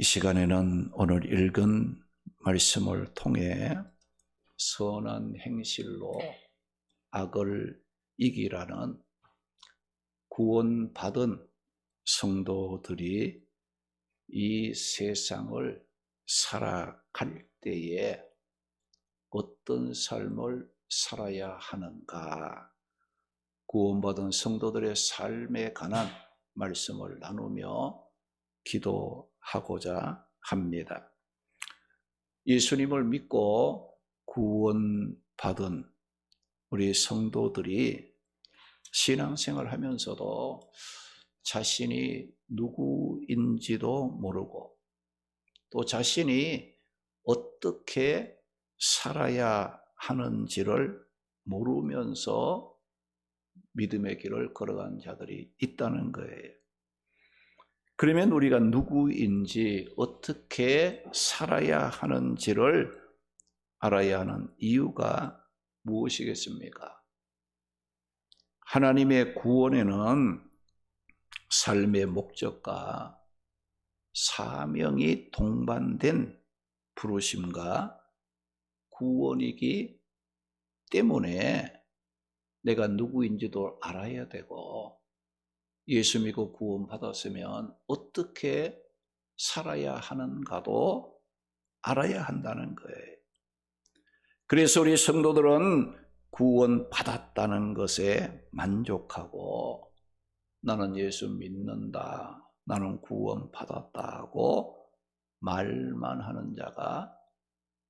이 시간에는 오늘 읽은 말씀을 통해 선한 행실로 악을 이기라는 구원받은 성도들이 이 세상을 살아갈 때에 어떤 삶을 살아야 하는가? 구원받은 성도들의 삶에 관한 말씀을 나누며 기도 하고자 합니다. 예수님을 믿고 구원받은 우리 성도들이 신앙생활 하면서도 자신이 누구인지도 모르고 또 자신이 어떻게 살아야 하는지를 모르면서 믿음의 길을 걸어간 자들이 있다는 거예요. 그러면 우리가 누구인지 어떻게 살아야 하는지를 알아야 하는 이유가 무엇이겠습니까? 하나님의 구원에는 삶의 목적과 사명이 동반된 부르심과 구원이기 때문에 내가 누구인지도 알아야 되고 예수 믿고 구원받았으면 어떻게 살아야 하는가도 알아야 한다는 거예요. 그래서 우리 성도들은 구원받았다는 것에 만족하고 나는 예수 믿는다. 나는 구원받았다고 말만 하는 자가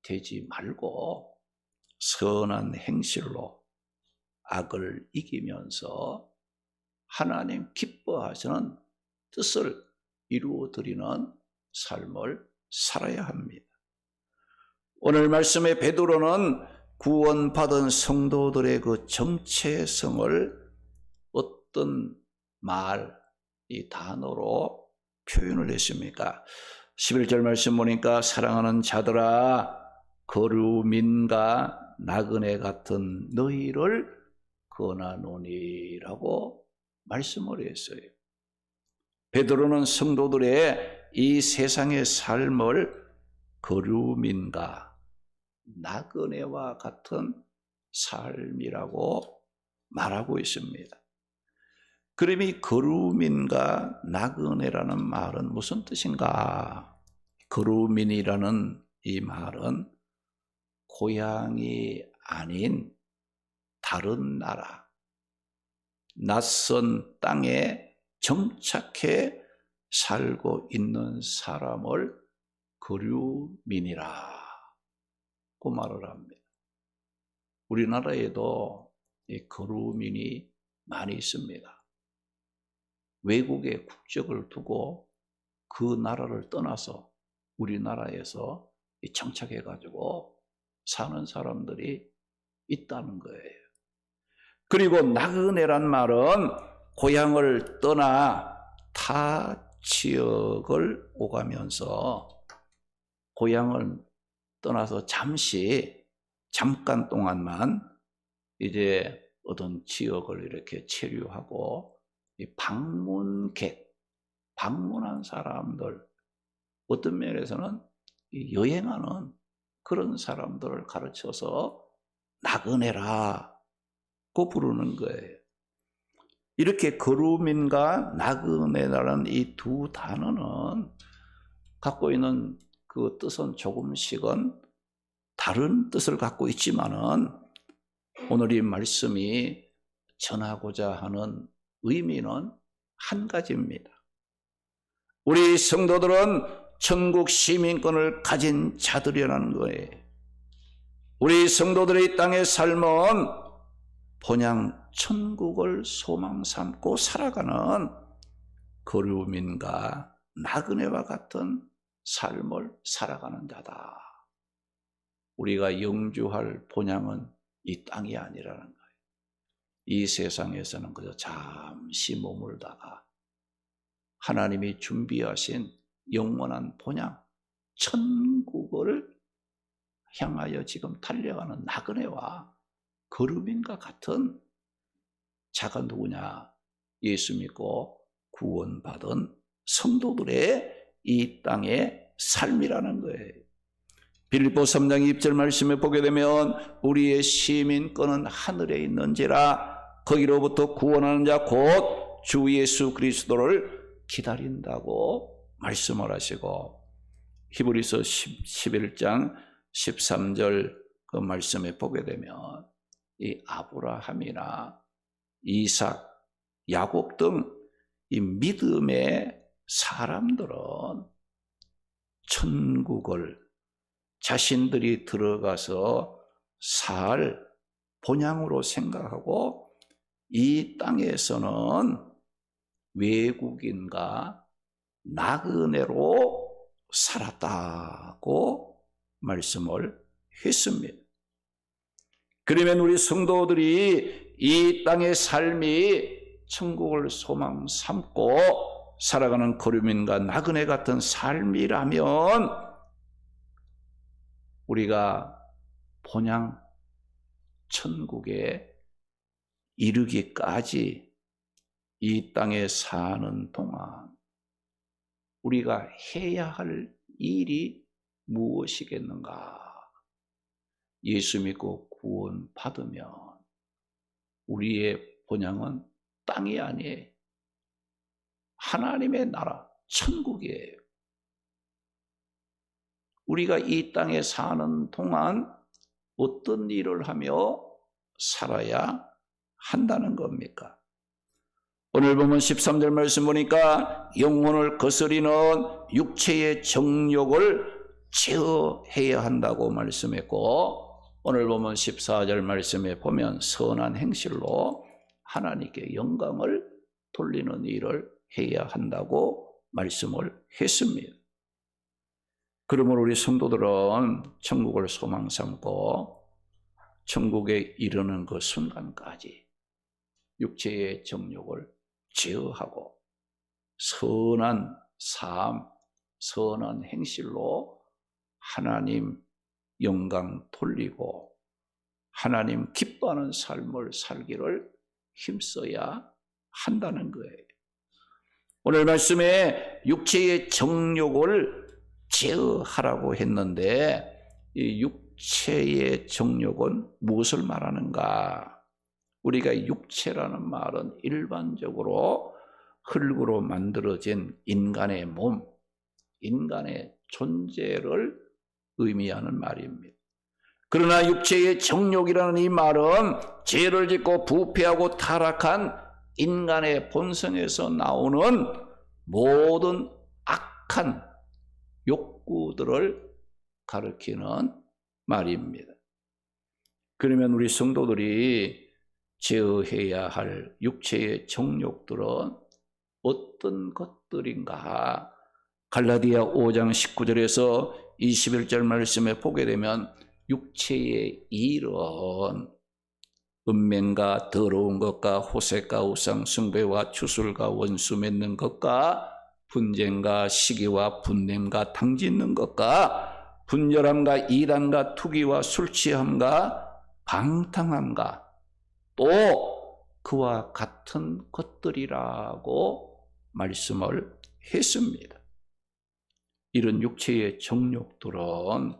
되지 말고 선한 행실로 악을 이기면서 하나님 기뻐하시는 뜻을 이루어 드리는 삶을 살아야 합니다. 오늘 말씀의 베드로는 구원받은 성도들의 그 정체성을 어떤 말, 이 단어로 표현을 했습니까? 11절 말씀 보니까 사랑하는 자들아 거루민과 나그네 같은 너희를 권하노니라고 말씀을 했어요. 베드로는 성도들의 이 세상의 삶을 거루민과 나그네와 같은 삶이라고 말하고 있습니다. 그럼 이 거루민과 나그네라는 말은 무슨 뜻인가? 거루민이라는 이 말은 고향이 아닌 다른 나라, 낯선 땅에 정착해 살고 있는 사람을 거류민이라 고 말을 합니다. 우리나라에도 이 거류민이 많이 있습니다. 외국의 국적을 두고 그 나라를 떠나서 우리나라에서 정착해가지고 사는 사람들이 있다는 거예요. 그리고 나그네란 말은 고향을 떠나 타 지역을 오가면서 고향을 떠나서 잠시 잠깐 동안만 이제 어떤 지역을 이렇게 체류하고 방문객, 방문한 사람들 어떤 면에서는 여행하는 그런 사람들을 가르쳐서 나그네라 고 부르는 거예요. 이렇게 거루민과 나그네라는 이 두 단어는 갖고 있는 그 뜻은 조금씩은 다른 뜻을 갖고 있지만은 오늘 이 말씀이 전하고자 하는 의미는 한 가지입니다. 우리 성도들은 천국 시민권을 가진 자들이라는 거예요. 우리 성도들의 땅의 삶은 본향 천국을 소망 삼고 살아가는 거류민과 나그네와 같은 삶을 살아가는 자다. 우리가 영주할 본향은 이 땅이 아니라는 거예요. 이 세상에서는 그저 잠시 머물다가 하나님이 준비하신 영원한 본향, 천국을 향하여 지금 달려가는 나그네와 거루민과 같은 자가 누구냐? 예수 믿고 구원받은 성도들의 이 땅의 삶이라는 거예요. 빌립보 3장 2절 말씀에 보게 되면 우리의 시민권은 하늘에 있는지라 거기로부터 구원하는 자 곧 주 예수 그리스도를 기다린다고 말씀을 하시고 히브리서 10, 11장 13절 그 말씀에 보게 되면 이 아브라함이나 이삭, 야곱 등 이 믿음의 사람들은 천국을 자신들이 들어가서 살 본향으로 생각하고 이 땅에서는 외국인과 나그네로 살았다고 말씀을 했습니다. 그러면 우리 성도들이 이 땅의 삶이 천국을 소망 삼고 살아가는 거류민과 나그네 같은 삶이라면 우리가 본향 천국에 이르기까지 이 땅에 사는 동안 우리가 해야 할 일이 무엇이겠는가? 예수 믿고 구원 받으면 우리의 본향은 땅이 아니에요. 하나님의 나라, 천국이에요. 우리가 이 땅에 사는 동안 어떤 일을 하며 살아야 한다는 겁니까? 오늘 보면 13절 말씀 보니까 영혼을 거스리는 육체의 정욕을 제어해야 한다고 말씀했고 오늘 보면 14절 말씀에 보면 선한 행실로 하나님께 영광을 돌리는 일을 해야 한다고 말씀을 했습니다. 그러므로 우리 성도들은 천국을 소망 삼고 천국에 이르는 그 순간까지 육체의 정욕을 제어하고 선한 삶, 선한 행실로 하나님 영광 돌리고 하나님 기뻐하는 삶을 살기를 힘써야 한다는 거예요. 오늘 말씀에 육체의 정욕을 제어하라고 했는데 이 육체의 정욕은 무엇을 말하는가? 우리가 육체라는 말은 일반적으로 흙으로 만들어진 인간의 몸, 인간의 존재를 의미하는 말입니다. 그러나 육체의 정욕이라는 이 말은 죄를 짓고 부패하고 타락한 인간의 본성에서 나오는 모든 악한 욕구들을 가리키는 말입니다. 그러면 우리 성도들이 제어해야 할 육체의 정욕들은 어떤 것들인가? 갈라디아 5장 19절에서 21절 말씀에 보게 되면 육체의 일은 은맹과 더러운 것과 호색과 우상 숭배와 추술과 원수 맺는 것과 분쟁과 시기와 분냄과 당짓는 것과 분열함과 이단과 투기와 술 취함과 방탕함과 또 그와 같은 것들이라고 말씀을 했습니다. 이런 육체의 정욕들은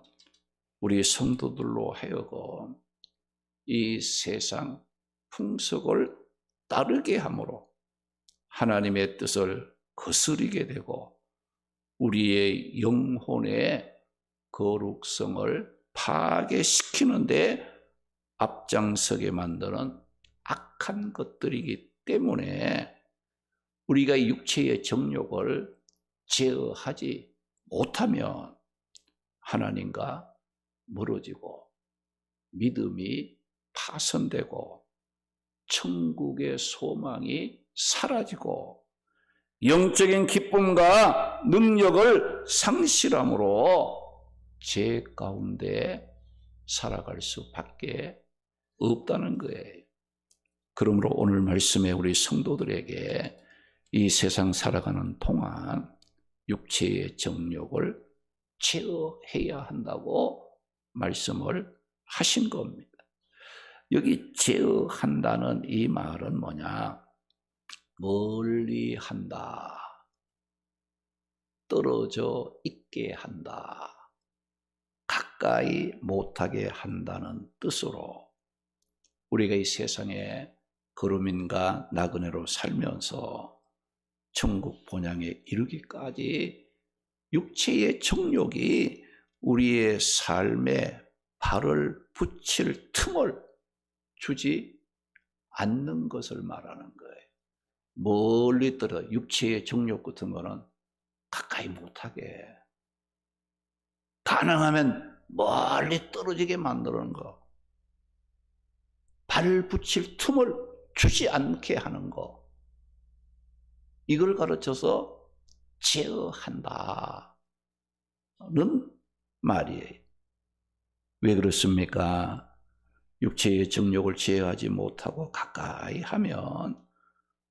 우리 성도들로 하여금 이 세상 풍속을 따르게 함으로 하나님의 뜻을 거스리게 되고 우리의 영혼의 거룩성을 파괴시키는데 앞장서게 만드는 악한 것들이기 때문에 우리가 육체의 정욕을 제어하지 못하면 하나님과 멀어지고 믿음이 파손되고 천국의 소망이 사라지고 영적인 기쁨과 능력을 상실함으로 죄 가운데 살아갈 수밖에 없다는 거예요. 그러므로 오늘 말씀에 우리 성도들에게 이 세상 살아가는 동안 육체의 정욕을 제어해야 한다고 말씀을 하신 겁니다. 여기 제어한다는 이 말은 뭐냐? 멀리 한다. 떨어져 있게 한다. 가까이 못하게 한다는 뜻으로 우리가 이 세상에 거루민과 나그네로 살면서 천국 본향에 이르기까지 육체의 정욕이 우리의 삶에 발을 붙일 틈을 주지 않는 것을 말하는 거예요. 멀리 떨어 육체의 정욕 같은 거는 가까이 못하게 가능하면 멀리 떨어지게 만드는 거. 발 붙일 틈을 주지 않게 하는 거. 이걸 가르쳐서 제어한다는 말이에요. 왜 그렇습니까? 육체의 정욕을 제어하지 못하고 가까이 하면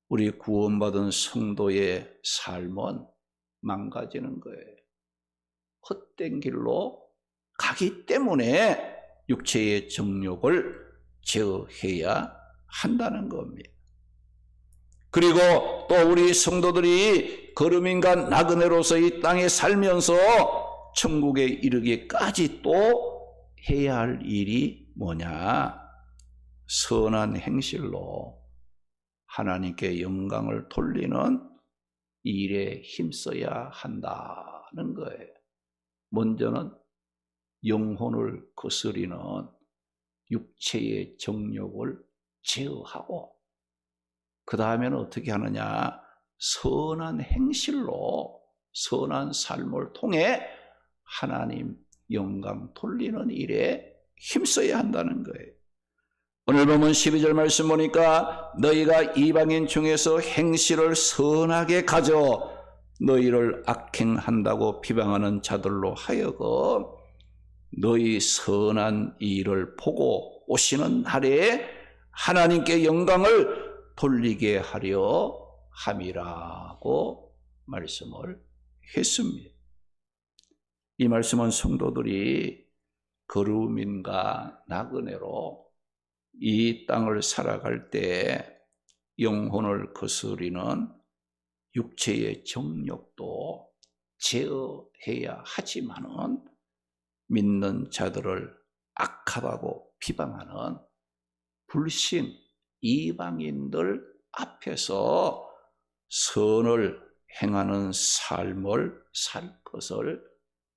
우리 구원받은 성도의 삶은 망가지는 거예요. 헛된 길로 가기 때문에 육체의 정욕을 제어해야 한다는 겁니다. 그리고 또 우리 성도들이 거름인가 나그네로서 이 땅에 살면서 천국에 이르기까지 또 해야 할 일이 뭐냐? 선한 행실로 하나님께 영광을 돌리는 일에 힘써야 한다는 거예요. 먼저는 영혼을 거스리는 육체의 정욕을 제어하고 그 다음에는 어떻게 하느냐? 선한 행실로 선한 삶을 통해 하나님 영광 돌리는 일에 힘써야 한다는 거예요. 오늘 보면 12절 말씀 보니까 너희가 이방인 중에서 행실을 선하게 가져 너희를 악행한다고 비방하는 자들로 하여금 너희 선한 일을 보고 오시는 날에 하나님께 영광을 돌리게 하려 함이라고 말씀을 했습니다. 이 말씀은 성도들이 거루민과 나그네로 이 땅을 살아갈 때 영혼을 거스리는 육체의 정욕도 제어해야 하지만은 믿는 자들을 악하다고 비방하는 불신 이방인들 앞에서 선을 행하는 삶을 살 것을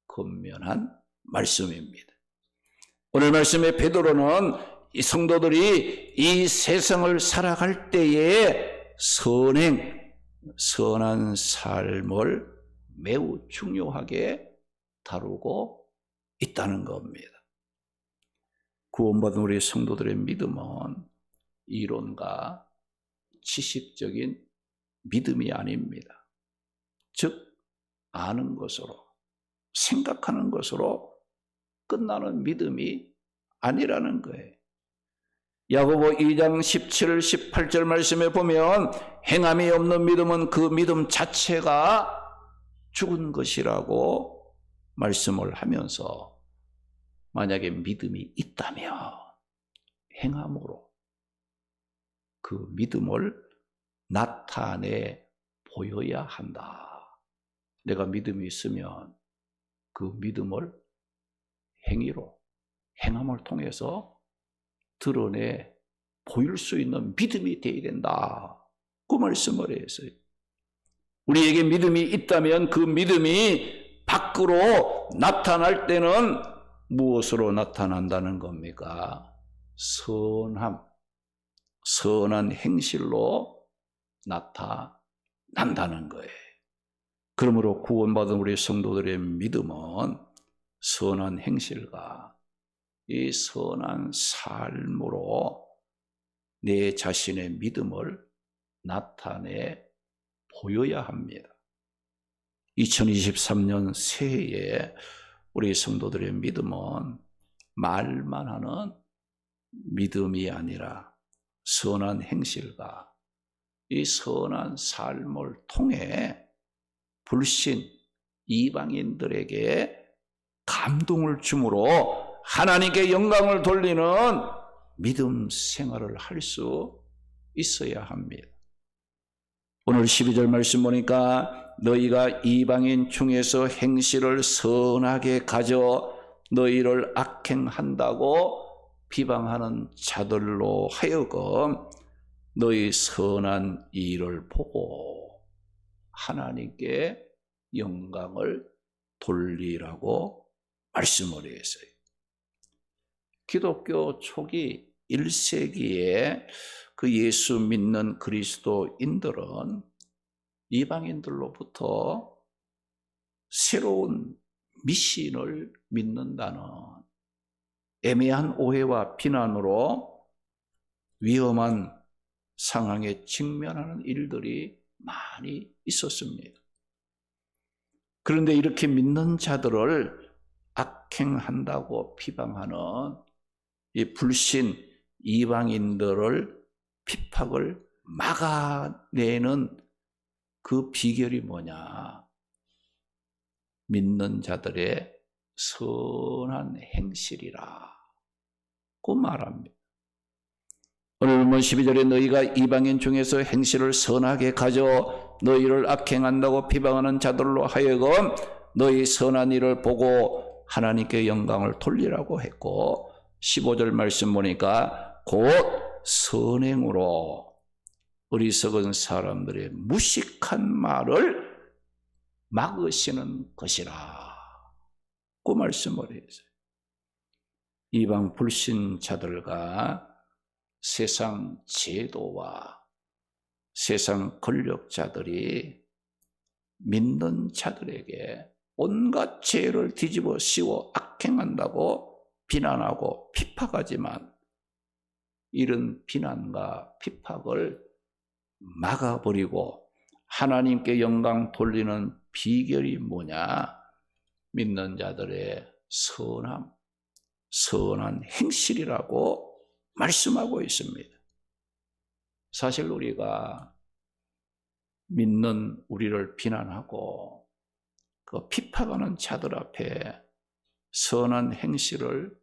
권면한 말씀입니다. 오늘 말씀에 베드로는 이 성도들이 이 세상을 살아갈 때에 선행, 선한 삶을 매우 중요하게 다루고 있다는 겁니다. 구원받은 우리 성도들의 믿음은 이론과 지식적인 믿음이 아닙니다. 즉, 아는 것으로, 생각하는 것으로 끝나는 믿음이 아니라는 거예요. 야고보 2장 17, 18절 말씀에 보면 행함이 없는 믿음은 그 믿음 자체가 죽은 것이라고 말씀을 하면서 만약에 믿음이 있다면 행함으로 그 믿음을 나타내 보여야 한다. 내가 믿음이 있으면 그 믿음을 행위로, 행함을 통해서 드러내 보일 수 있는 믿음이 되어야 된다. 그 말씀을 했어요. 우리에게 믿음이 있다면 그 믿음이 밖으로 나타날 때는 무엇으로 나타난다는 겁니까? 선함, 선한 행실로 나타난다는 거예요. 그러므로 구원받은 우리 성도들의 믿음은 선한 행실과 이 선한 삶으로 내 자신의 믿음을 나타내 보여야 합니다. 2023년 새해에 우리 성도들의 믿음은 말만 하는 믿음이 아니라 선한 행실과 이 선한 삶을 통해 불신 이방인들에게 감동을 주므로 하나님께 영광을 돌리는 믿음 생활을 할 수 있어야 합니다. 오늘 12절 말씀 보니까 너희가 이방인 중에서 행실을 선하게 가져 너희를 악행한다고 비방하는 자들로 하여금 너희 선한 일을 보고 하나님께 영광을 돌리라고 말씀을 했어요. 기독교 초기 1세기에 그 예수 믿는 그리스도인들은 이방인들로부터 새로운 미신을 믿는다는 애매한 오해와 비난으로 위험한 상황에 직면하는 일들이 많이 있었습니다. 그런데 이렇게 믿는 자들을 악행한다고 비방하는 이 불신 이방인들을 핍박을 막아내는 그 비결이 뭐냐? 믿는 자들의 선한 행실이라. 고 말합니다. 오늘 본문 12절에 너희가 이방인 중에서 행실을 선하게 가져 너희를 악행한다고 비방하는 자들로 하여금 너희 선한 일을 보고 하나님께 영광을 돌리라고 했고 15절 말씀 보니까 곧 선행으로 어리석은 사람들의 무식한 말을 막으시는 것이라. 그 말씀을 했어요. 이방 불신자들과 세상 제도와 세상 권력자들이 믿는 자들에게 온갖 죄를 뒤집어 씌워 악행한다고 비난하고 핍박하지만 이런 비난과 핍박을 막아버리고 하나님께 영광 돌리는 비결이 뭐냐? 믿는 자들의 선함, 선한 행실이라고 말씀하고 있습니다. 사실 우리가 믿는 우리를 비난하고 그 핍박하는 자들 앞에 선한 행실을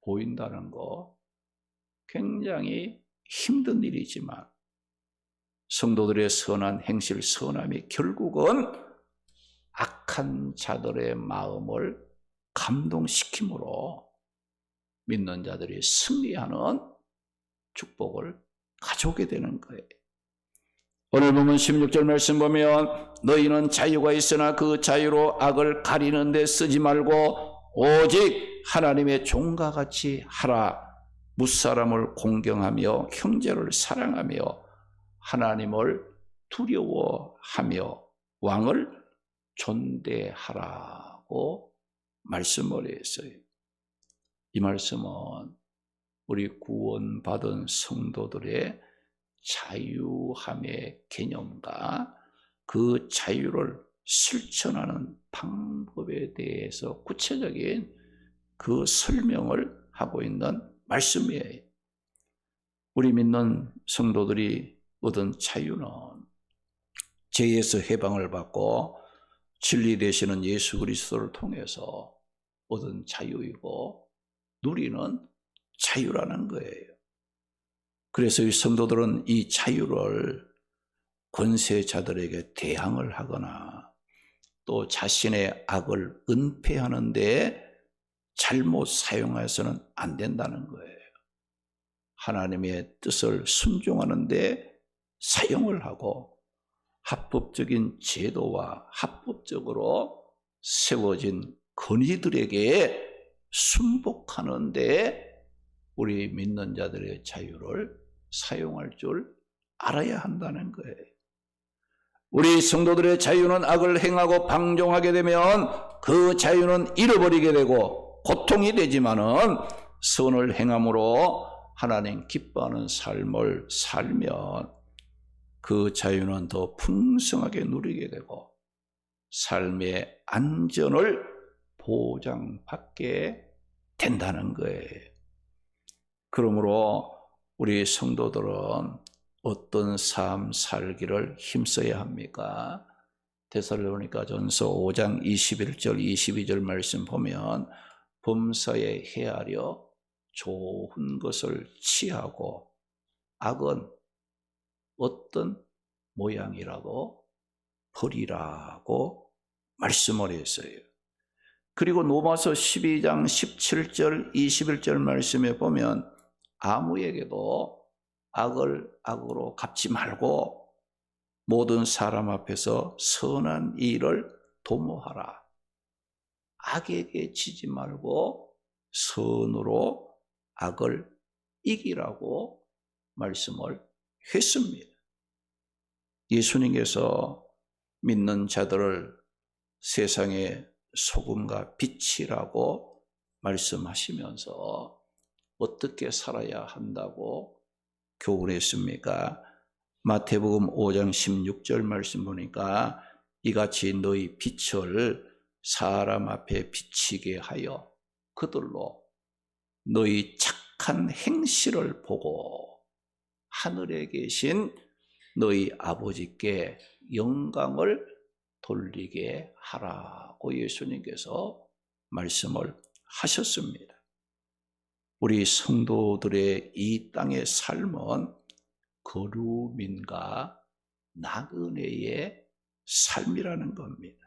보인다는 거 굉장히 힘든 일이지만 성도들의 선한 행실, 선함이 결국은 악한 자들의 마음을 감동시킴으로 믿는 자들이 승리하는 축복을 가져오게 되는 거예요. 오늘 보면 16절 말씀 보면 너희는 자유가 있으나 그 자유로 악을 가리는 데 쓰지 말고 오직 하나님의 종과 같이 하라. 무사람을 공경하며 형제를 사랑하며 하나님을 두려워하며 왕을 존대하라고 말씀을 했어요. 이 말씀은 우리 구원받은 성도들의 자유함의 개념과 그 자유를 실천하는 방법에 대해서 구체적인 그 설명을 하고 있는 말씀이에요. 우리 믿는 성도들이 얻은 자유는 죄에서 해방을 받고 진리 되시는 예수 그리스도를 통해서 얻은 자유이고 누리는 자유라는 거예요. 그래서 이 성도들은 이 자유를 권세자들에게 대항을 하거나 또 자신의 악을 은폐하는 데 잘못 사용해서는 안 된다는 거예요. 하나님의 뜻을 순종하는 데 사용을 하고 합법적인 제도와 합법적으로 세워진 권위들에게 순복하는데 우리 믿는 자들의 자유를 사용할 줄 알아야 한다는 거예요. 우리 성도들의 자유는 악을 행하고 방종하게 되면 그 자유는 잃어버리게 되고 고통이 되지만은 선을 행함으로 하나님 기뻐하는 삶을 살면 그 자유는 더 풍성하게 누리게 되고 삶의 안전을 보장받게 된다는 거예요. 그러므로 우리 성도들은 어떤 삶 살기를 힘써야 합니까? 데살로니가 전서 5장 21절 22절 말씀 보면 범사에 헤아려 좋은 것을 취하고 악은 어떤 모양이라고 버리라고 말씀을 했어요. 그리고 로마서 12장 17절 21절 말씀에 보면 아무에게도 악을 악으로 갚지 말고 모든 사람 앞에서 선한 일을 도모하라. 악에게 지지 말고 선으로 악을 이기라고 말씀을 했습니다. 예수님께서 믿는 자들을 세상의 소금과 빛이라고 말씀하시면서 어떻게 살아야 한다고 교훈 했습니까? 마태복음 5장 16절 말씀 보니까 이같이 너희 빛을 사람 앞에 비치게 하여 그들로 너희 착한 행실을 보고 하늘에 계신 너희 아버지께 영광을 돌리게 하라고 예수님께서 말씀을 하셨습니다. 우리 성도들의 이 땅의 삶은 거루민과 나그네의 삶이라는 겁니다.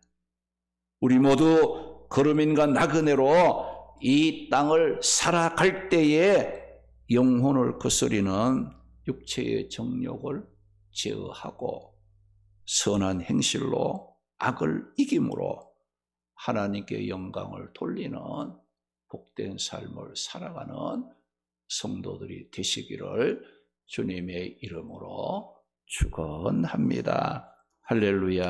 우리 모두 거루민과 나그네로 이 땅을 살아갈 때에 영혼을 거스리는 육체의 정욕을 제어하고 선한 행실로 악을 이김으로 하나님께 영광을 돌리는 복된 삶을 살아가는 성도들이 되시기를 주님의 이름으로 축원합니다. 할렐루야.